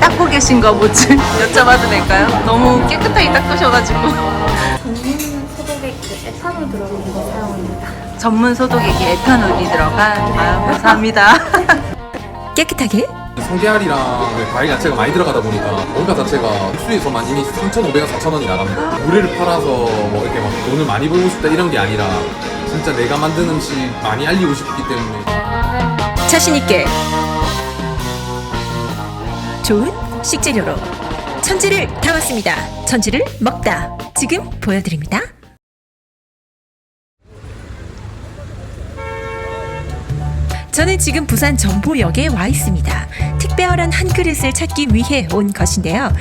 닦고 계신 거 뭐지? 여쭤봐도 될까요? 너무 깨끗하게 닦으셔가지고 전문 소독액 에탄올 들어간 거 사용합니다. 전문 소독액에 에탄올이 들어간 아 감사합니다 깨끗하게 성게알이랑 그 과일 야채가 많이 들어가다 보니까 원가 자체가 수에서만 이미 3,500원, 4,000원이 나갑니다. 물회를 팔아서 뭐 이렇게 막 돈을 많이 벌고 싶다 이런 게 아니라 진짜 내가 만든 음식 많이 알리고 싶기 때문에 자신 있게 좋은 식재료로 천지를 담았습니다. 천지를 먹다. 지금 보여드립니다. 저는 지금 부산 정보역에 와 있습니다. 특별한 한 그릇을 찾기 위해 온 것인데요.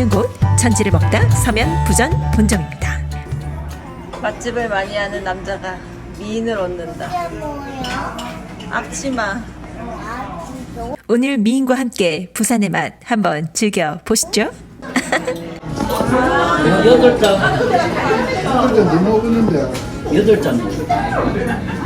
있는 곳 천지를 먹다 서면 부전 본점입니다. 맛집을 많이 하는 남자가 미인을 얻는다 앞치마 오늘 미인과 함께 부산의 맛 한번 즐겨 보시죠. 여덟 장, 근데 너무 없는데 여덟 장.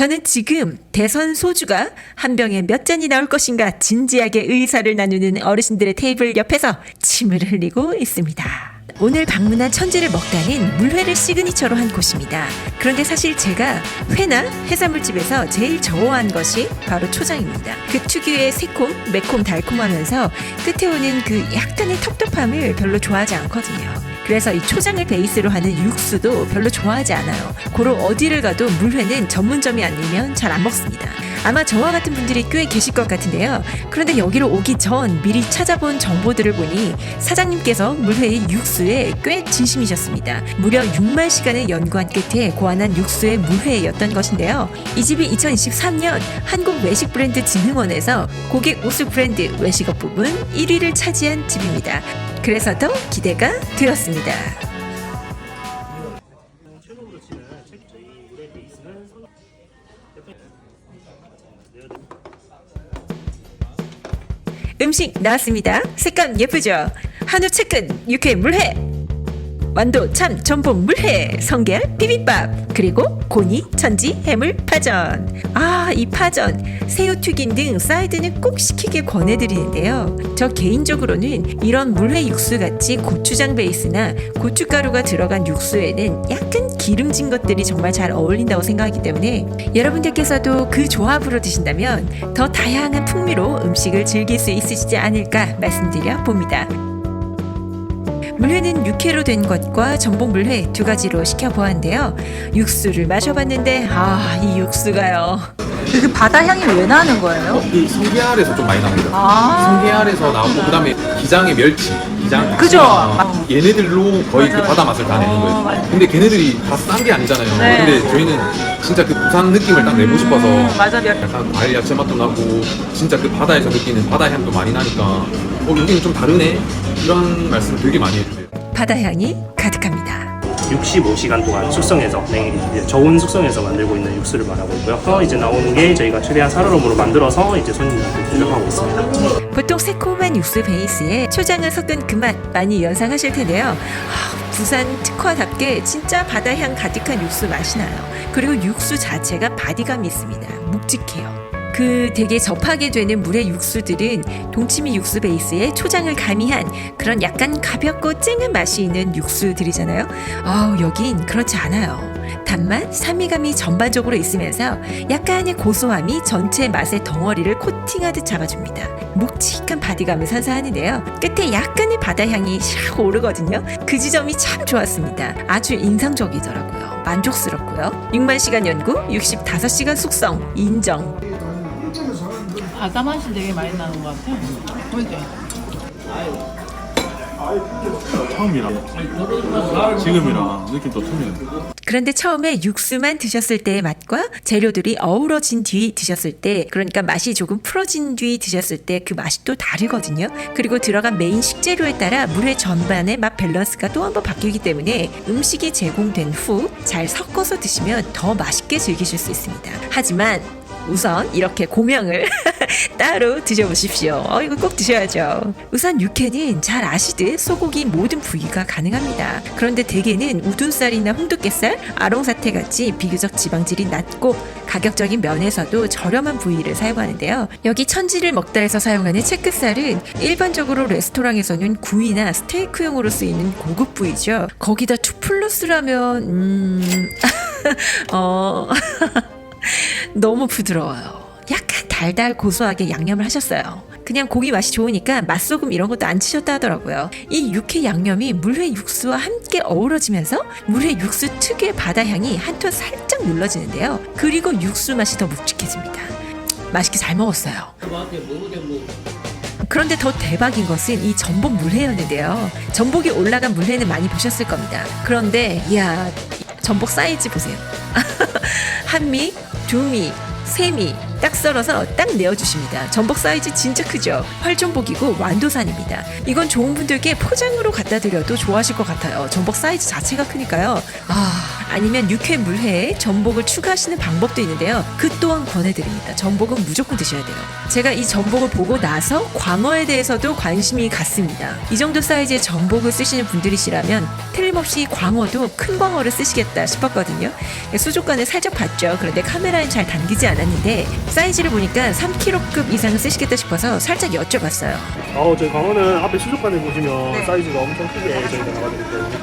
저는 지금 대선 소주가 한 병에 몇 잔이 나올 것인가 진지하게 의사를 나누는 어르신들의 테이블 옆에서 침을 흘리고 있습니다. 오늘 방문한 천지를 먹다는 물회를 시그니처로 한 곳입니다. 그런데 사실 제가 회나 해산물집에서 제일 좋아한 것이 바로 초장입니다. 그 특유의 새콤, 매콤, 달콤하면서 끝에 오는 그 약간의 텁텁함을 별로 좋아하지 않거든요. 그래서 이 초장을 베이스로 하는 육수도 별로 좋아하지 않아요. 고로 어디를 가도 물회는 전문점이 아니면 잘 안 먹습니다. 아마 저와 같은 분들이 꽤 계실 것 같은데요. 그런데 여기로 오기 전 미리 찾아본 정보들을 보니 사장님께서 물회의 육수에 꽤 진심이셨습니다. 무려 6만 시간을 연구한 끝에 고안한 육수의 물회였던 것인데요. 이 집이 2023년 한국 외식 브랜드 진흥원에서 고객 우수 브랜드 외식업 부분 1위를 차지한 집입니다. 그래서 더 기대가 되었습니다. 음식 나왔습니다. 색감 예쁘죠? 한우 채끝 육회 물회 완도 참 전복 물회 성게알 비빔밥 그리고 고니 천지 해물 파전 아 이 파전 새우 튀김 등 사이드는 꼭 시키길 권해드리는데요 저 개인적으로는 이런 물회 육수 같이 고추장 베이스나 고춧가루가 들어간 육수에는 약간 기름진 것들이 정말 잘 어울린다고 생각하기 때문에 여러분들께서도 그 조합으로 드신다면 더 다양한 풍미로 음식을 즐길 수 있으시지 않을까 말씀드려 봅니다. 물회는 육회로 된 것과 전복 물회 두 가지로 시켜보았는데요. 육수를 마셔봤는데 아 이 육수가요. 그 바다 향이 왜 나는 거예요? 이 성게알에서 좀 많이 납니다. 아 성게알에서 나오고 그다음에 기장의 멸치, 기장 그죠? 아, 얘네들로 거의 그 맞아요. 바다 맛을 다 내는 어, 거예요. 맞아요. 근데 걔네들이 다 싼 게 아니잖아요. 네. 근데 저희는 진짜 그 부산 느낌을 딱 내고 싶어서 맞아 멸 약간 과일 야채 맛도 나고 진짜 그 바다에서 느끼는 바다 향도 많이 나니까 어 여기는 좀 다르네 이런 말씀 되게 많이 해주세요. 바다 향이 가득합니다. 65시간 동안 숙성해서 냉 이제 저온 숙성해서 만들고 있는 육수를 말하고 있고요. 또 이제 나오는 게 저희가 최대한 사르름으로 만들어서 이제 손님들한테 대접하고 있습니다. 보통 새콤한 육수 베이스에 초장을 섞은 그 맛 많이 연상하실 텐데요. 아, 부산 특화답게 진짜 바다 향 가득한 육수 맛이 나요. 그리고 육수 자체가 바디감이 있습니다. 묵직해요. 그 되게 접하게 되는 물의 육수들은 동치미 육수 베이스에 초장을 가미한 그런 약간 가볍고 쨍한 맛이 있는 육수들이잖아요. 아, 여긴 그렇지 않아요. 단맛, 산미감이 전반적으로 있으면서 약간의 고소함이 전체 맛의 덩어리를 코팅하듯 잡아줍니다. 묵직한 바디감을 선사하는데요. 끝에 약간의 바다 향이 샥 오르거든요. 그 지점이 참 좋았습니다. 아주 인상적이더라고요. 만족스럽고요. 6만 시간 연구, 65시간 숙성, 인정. 바다 맛이 되게 많이 나는 것 같아. 그지? 처음이랑 지금이랑 느낌 또 틀려요. 그런데 처음에 육수만 드셨을 때의 맛과 재료들이 어우러진 뒤 드셨을 때 그러니까 맛이 조금 풀어진 뒤 드셨을 때 그 맛이 또 다르거든요. 그리고 들어간 메인 식재료에 따라 물의 전반의 맛 밸런스가 또 한번 바뀌기 때문에 음식이 제공된 후 잘 섞어서 드시면 더 맛있게 즐기실 수 있습니다. 하지만 우선 이렇게 고명을 따로 드셔보십시오. 어, 이거 꼭 드셔야죠. 우선 육회는 잘 아시듯 소고기 모든 부위가 가능합니다. 그런데 대개는 우둔살이나 홍두깨살, 아롱사태 같이 비교적 지방질이 낮고 가격적인 면에서도 저렴한 부위를 사용하는데요. 여기 천지를 먹다 해서 사용하는 체크살은 일반적으로 레스토랑에서는 구이나 스테이크용으로 쓰이는 고급 부위죠. 거기다 투 플러스라면 음... 어... 너무 부드러워요. 달달 고소하게 양념을 하셨어요. 그냥 고기 맛이 좋으니까 맛소금 이런 것도 안 치셨다 하더라고요. 이 육회 양념이 물회 육수와 함께 어우러지면서 물회 육수 특유의 바다 향이 한 톤 살짝 눌러지는데요. 그리고 육수 맛이 더 묵직해집니다. 맛있게 잘 먹었어요. 그런데 더 대박인 것은 이 전복 물회였는데요. 전복이 올라간 물회는 많이 보셨을 겁니다. 그런데 야 전복 사이즈 보세요. 한미, 두미, 세미 딱 썰어서 딱 내어주십니다. 전복 사이즈 진짜 크죠? 활전복이고 완도산입니다. 이건 좋은 분들께 포장으로 갖다 드려도 좋아하실 것 같아요. 전복 사이즈 자체가 크니까요. 아, 아니면 육회 물회에 전복을 추가하시는 방법도 있는데요. 그 또한 권해드립니다. 전복은 무조건 드셔야 돼요. 제가 이 전복을 보고 나서 광어에 대해서도 관심이 갔습니다. 이 정도 사이즈의 전복을 쓰시는 분들이시라면 틀림없이 광어도 큰 광어를 쓰시겠다 싶었거든요. 수족관을 살짝 봤죠. 그런데 카메라엔 잘 담기지 않았는데 사이즈를 보니까 3kg급 이상을 쓰시겠다 싶어서 살짝 여쭤봤어요. 어, 저희 광어는 앞에 수족관에 보시면 사이즈가 엄청 크게 저희가 나와드렸거든요.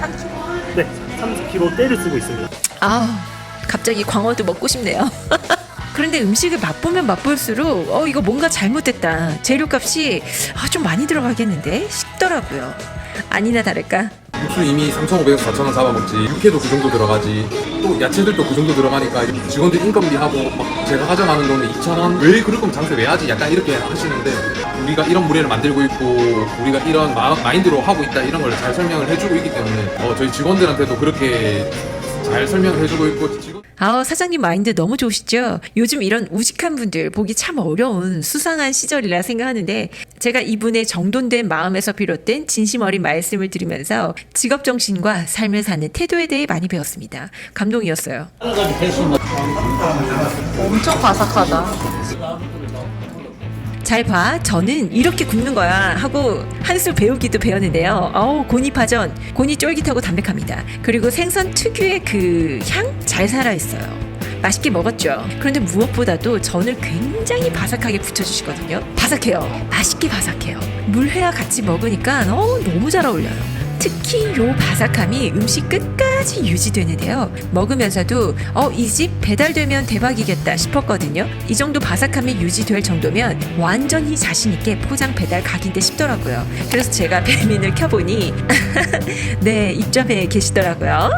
3kg? 네, 30kg대를 쓰고 있습니다. 아, 갑자기 광어도 먹고 싶네요. 그런데 음식을 맛보면 맛볼수록 어 이거 뭔가 잘못됐다. 재료값이 아, 좀 많이 들어가겠는데 싶더라고요. 아니나 다를까 육수 이미 3,500에서 4,000원 잡아먹지 육회도 그 정도 들어가지 또 야채들도 그 정도 들어가니까 직원들 인건비하고 막 제가 가져가는 돈은 2,000원 왜 그럴 거면 장사 왜 하지 약간 이렇게 하시는데 우리가 이런 물회를 만들고 있고 우리가 이런 마, 마인드로 하고 있다 이런 걸 잘 설명을 해주고 있기 때문에 어, 저희 직원들한테도 그렇게 잘 설명을 해주고 있고 직원 아 사장님 마인드 너무 좋으시죠? 요즘 이런 우직한 분들 보기 참 어려운 수상한 시절이라 생각하는데 제가 이분의 정돈된 마음에서 비롯된 진심 어린 말씀을 드리면서 직업 정신과 삶을 사는 태도에 대해 많이 배웠습니다. 감동이었어요. 엄청 바삭하다. 잘 봐. 저는 이렇게 굽는 거야. 하고 한수 배우기도 배웠는데요. 어우, 고니 파전. 고니 쫄깃하고 담백합니다. 그리고 생선 특유의 그 향 잘 살아있어요. 맛있게 먹었죠. 그런데 무엇보다도 전을 굉장히 바삭하게 붙여주시거든요. 바삭해요. 맛있게 바삭해요. 물회와 같이 먹으니까 어, 너무 잘 어울려요. 특히 요 바삭함이 음식 끝까지 유지되는데요. 먹으면서도 어, 이 집 배달되면 대박이겠다 싶었거든요. 이 정도 바삭함이 유지될 정도면 완전히 자신있게 포장 배달 각인데 싶더라고요. 그래서 제가 배민을 켜보니 네, 입점해 계시더라고요.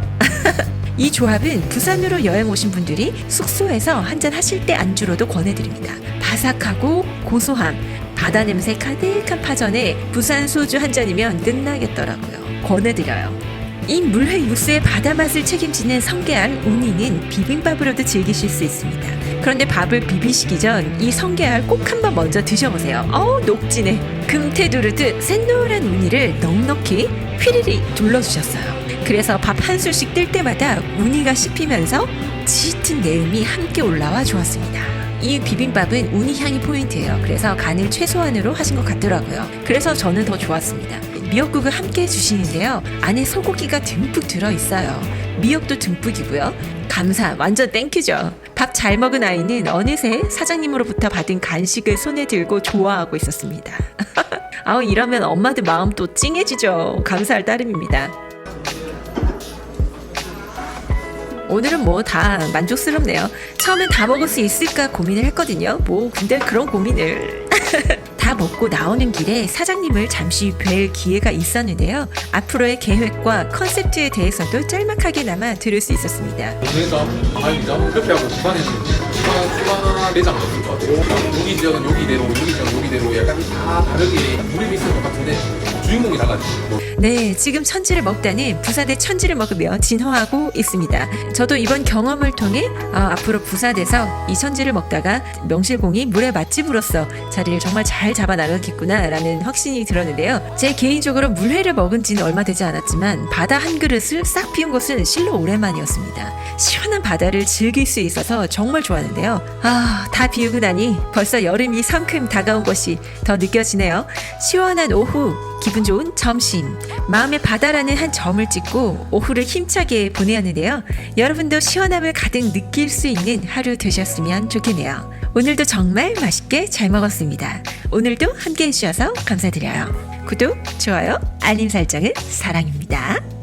이 조합은 부산으로 여행 오신 분들이 숙소에서 한잔 하실 때 안주로도 권해드립니다. 바삭하고 고소함, 바다 냄새 가득한 파전에 부산 소주 한 잔이면 끝나겠더라고요. 권해드려요. 이 물회 육수의 바다 맛을 책임지는 성게알 우니는 비빔밥으로도 즐기실 수 있습니다. 그런데 밥을 비비시기 전 이 성게알 꼭 한번 먼저 드셔보세요. 어우 녹진해. 금태 두르듯 샛노란 우니를 넉넉히 휘리리 둘러주셨어요. 그래서 밥 한 술씩 뜰 때마다 우니가 씹히면서 짙은 내음이 함께 올라와 좋았습니다. 이 비빔밥은 우니 향이 포인트예요. 그래서 간을 최소한으로 하신 것 같더라고요. 그래서 저는 더 좋았습니다. 미역국을 함께 해주시는데요. 안에 소고기가 듬뿍 들어있어요. 미역도 듬뿍이고요. 감사, 완전 땡큐죠. 밥 잘 먹은 아이는 어느새 사장님으로부터 받은 간식을 손에 들고 좋아하고 있었습니다. 아우 이러면 엄마들 마음 또 찡해지죠. 감사할 따름입니다. 오늘은 뭐 다 만족스럽네요. 처음엔 다 먹을 수 있을까 고민을 했거든요. 뭐 근데 그런 고민을 다 먹고 나오는 길에 사장님을 잠시 뵐 기회가 있었는데요. 앞으로의 계획과 컨셉트에 대해서도 짤막하게나마 들을 수 있었습니다. 매점, 과일점 이렇게 하고 부산에는 추가 추가 매장이 없을 것 같아요. 여기 지역은 여기대로, 여기 지역은 여기대로 약간 다 다르게 물이 비슷한 것 같은데 주인공이 달라지죠. 네, 지금 천지를 먹다는 부사대 천지를 먹으며 진화하고 있습니다. 저도 이번 경험을 통해 아, 앞으로 부사돼서 이 천지를 먹다가 명실공히 물의 맛집으로서 자리를 정말 잘 잡아나가겠구나라는 확신이 들었는데요. 제 개인적으로 물회를 먹은 지는 얼마 되지 않았지만 바다 한 그릇을 싹 비운 것은 실로 오랜만이었습니다. 시원한 바다를 즐길 수 있어서 정말 좋았는데요. 아, 다 비우고 나니 벌써 여름이 성큼 다가온 것이 더 느껴지네요. 시원한 오후, 기분 좋은 점심, 마음의 바다라는 한 점을 찍고 오후를 힘차게 보내야 하는데요. 여러분도 시원함을 가득 느낄 수 있는 하루 되셨으면 좋겠네요. 오늘도 정말 맛있게 잘 먹었습니다. 오늘도 함께 해주셔서 감사드려요. 구독, 좋아요, 알림 설정은 사랑입니다.